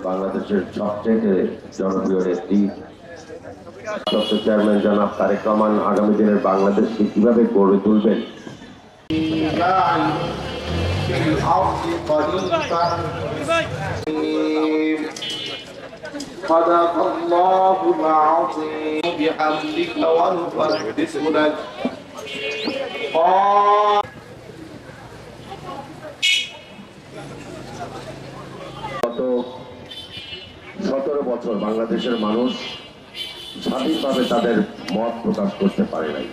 বাংলাদেশের সবচেয়ে জনপ্রিয় নেত্রী ডক্টর চেয়ারম্যান জনাব তারেক রহমান আগামী দিনের বাংলাদেশকে কিভাবে গড়ে তুলবেন في الأرض خليفة صدق الله العظيم بحمدك ونقدس لك গত সতেরো বছর বাংলাদেশের মানুষ স্বাধীনভাবে তাদের মত প্রকাশ করতে পারে নাই।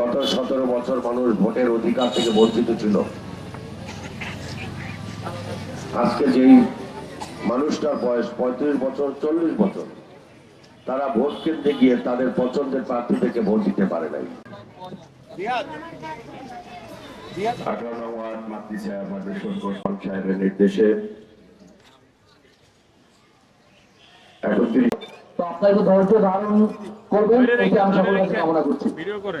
গত সতেরো বছর মানুষ ভোটের অধিকার থেকে বঞ্চিত ছিল। আজকে যেই মানুষটার বয়স পঁয়ত্রিশ বছর, চল্লিশ বছর, তারা ভোট কেন্দ্রে গিয়ে তাদের পছন্দের প্রার্থী থেকে ভোট দিতে পারে নাই। আঠারো ওয়ার্ড মাতৃসা আমাদের সরকার সাহেবের নির্দেশে একত্রিশ তো আপনারা একটু ধৈর্য ধারণ করবেন এটা আমি সকলের কাছে কামনা করছি ভিডিও করে